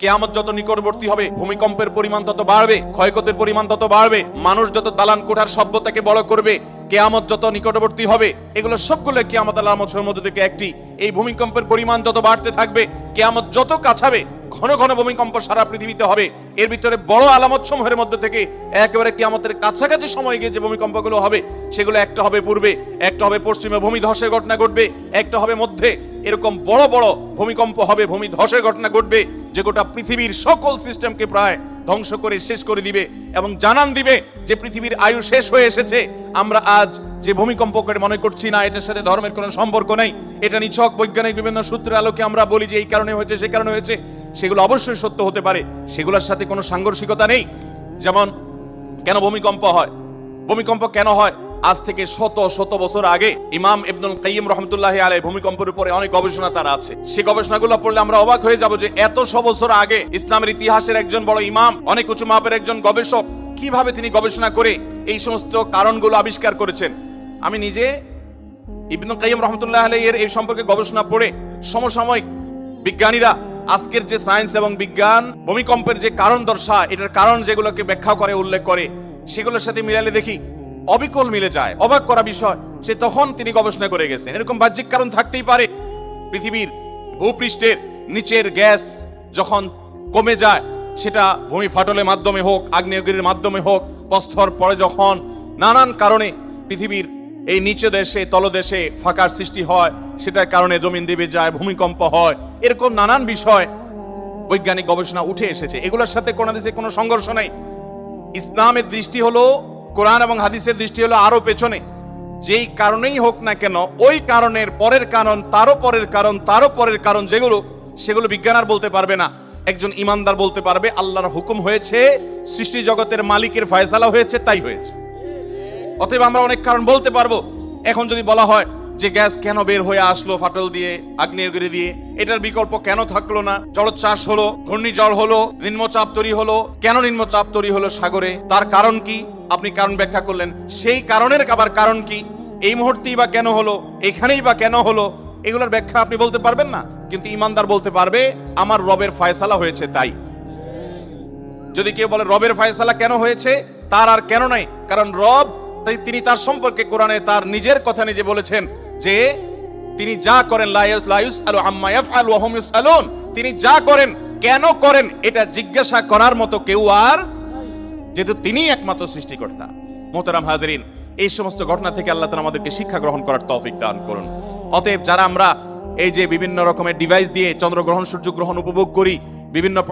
কেয়ামত যত নিকটবর্তী হবে, ভূমিকম্পের পরিমাণ তত বাড়বে, ক্ষয়ক্ষতির পরিমাণ তত বাড়বে, মানুষ যত দালান কোঠার সভ্যতাকে বড় করবে, কেয়ামত যত নিকটবর্তী হবে, এগুলো সবগুলো কেয়ামত আলামতের মধ্যে থেকে একটি। এই ভূমিকম্পের পরিমাণ যত বাড়তে থাকবে, কেয়ামত যত কাছাবে, ঘন ঘন ভূমিকম্প সারা পৃথিবীতে হবে। এর ভিতরে বড় আলামত সমূহের মধ্যে থেকে একেবারে কেয়ামতের কাছাকাছি সময় গিয়ে যে ভূমিকম্পগুলো হবে, সেগুলো একটা হবে পূর্বে, একটা হবে পশ্চিমে ভূমি ধসের ঘটনা ঘটবে, একটা হবে মধ্যে। এরকম বড় বড় ভূমিকম্প হবে, ভূমি ধসের ঘটনা ঘটবে, যে গোটা পৃথিবীর সকল সিস্টেমকে প্রায় ধ্বংস করে, শেষ করে দিবে এবং জানান দিবে যে পৃথিবীর আয়ু শেষ হয়ে এসেছে। আমরা আজ যে ভূমিকম্প করে মনে করছি না, এটার সাথে ধর্মের কোনো সম্পর্ক নেই। এটা নিছক বৈজ্ঞানিক বিভিন্ন সূত্রের আলোকে আমরা বলি যে এই কারণে হয়েছে, সে কারণে হয়েছে। সেগুলো অবশ্যই সত্য হতে পারে। সেগুলোর সাথে কোনো সাংঘর্ষিকতা নেই। যেমন, কেন ভূমিকম্প হয়? ভূমিকম্প কেন হয়? আজ থেকে শত শত বছর আগে ইমাম ইবনুল কাইয়িম রহমতুল্লাহ আলাই ভূমিকম্পের উপরে অনেক গবেষণা তার আছে। সেই গবেষণাগুলো পড়লে আমরা অবাক হয়ে যাব যে এত শ বছর আগে ইসলামের ইতিহাসের একজন বড় ইমাম, অনেক উঁচু মাপের একজন গবেষক কীভাবে তিনি গবেষণা করে এই সমস্ত কারণগুলো আবিষ্কার করেছেন। আমি নিজে ইবনুল কাইয়িম রহমতুল্লাহ আলাই এর এই সম্পর্কে গবেষণা পড়ে সমসাময়িক বিজ্ঞানীরা আজকের যে সায়েন্স এবং বিজ্ঞান ভূমিকম্পের যে কারণ দর্শা, এটার কারণ যেগুলোকে ব্যাখ্যা করে, উল্লেখ করে, সেগুলোর সাথে মিলালে দেখি অবিকল মিলে যায়, অবাক করা বিষয়। সে তখন তিনি গবেষণা করে গেছেন। এরকম বাহ্যিক কারণ থাকতেই পারে। পৃথিবীর ভূপৃষ্ঠের নিচের গ্যাস যখন কমে যায়, সেটা ভূমি ফাটলের মাধ্যমে হোক, আগ্নেয়গিরির মাধ্যমে হোক, প্রস্তর পরে যখন নানান কারণে পৃথিবীর এই নিচে দেশে, তলদেশে ফাঁকার সৃষ্টি হয়, সেটার কারণে জমিন দেবে যায়, ভূমিকম্প হয়, এরকম নানান বিষয় বৈজ্ঞানিক গবেষণা উঠে এসেছে। এগুলোর সাথে কোনো দেশে কোনো সংঘর্ষ নেই। ইসলামের দৃষ্টি হলো কোরআন এবং হাদিসের দৃষ্টি হলো আরও পেছনে। যেই কারণেই হোক না কেন, ওই কারণের পরের কারণ, তারও পরের কারণ, তারও পরের কারণ যেগুলো, সেগুলো বিজ্ঞান আর বলতে পারবে না। একজন ইমানদার বলতে পারবে, আল্লাহর হুকুম হয়েছে, সৃষ্টি জগতের মালিকের ফয়সালা হয়েছে, তাই হয়েছে। অতএব আমরা অনেক কারণ বলতে পারব। এখন যদি বলা হয় যে গ্যাস কেন বের হয়ে আসলো ফাটল দিয়ে, আগ্নেয়গিরি দিয়ে? এটার বিকল্প কেন থাকল না? জলোচ্ছ্বাস হলো, ঘূর্ণিঝড় হলো, নিম্নচাপ তৈরি হলো। কেন নিম্নচাপ তৈরি হলো সাগরে? তার কারণ কি? আপনি কারণ ব্যাখ্যা করলেন। সেই কারণের আবার কারণ কি? এই মুহূর্তেই বা কেন হলো? এখানেই বা কেন হলো? এগুলোর ব্যাখ্যা আপনি বলতে পারবেন না, কিন্তু ইমানদার বলতে পারবে, আমার রবের ফয়সালা হয়েছে তাই। যদি কেউ বলে, রবের ফয়সালা কেন হয়েছে? তার আর কেন নাই। কারণ রব, তাই তিনি তার সম্পর্কে কোরআনে তার নিজের কথা নিজে বলেছেন। যে তিনি যা করেন তিনি যা করেন, কেন করেন, এটা জিজ্ঞাসা করার মতো কেউ আর যেহেতু তিনি একমাত্র সৃষ্টিকর্তা। মোহতারাম হাজরিন, এই সমস্ত ঘটনা থেকে আল্লাহ তাআলা আমাদেরকে শিক্ষা গ্রহণ করার তৌফিক দান করুন। অতএব যারা আমরা এই যে বিভিন্ন রকমের ডিভাইস দিয়ে চন্দ্রগ্রহণ, সূর্যগ্রহণ উপভোগ করি, বিভিন্ন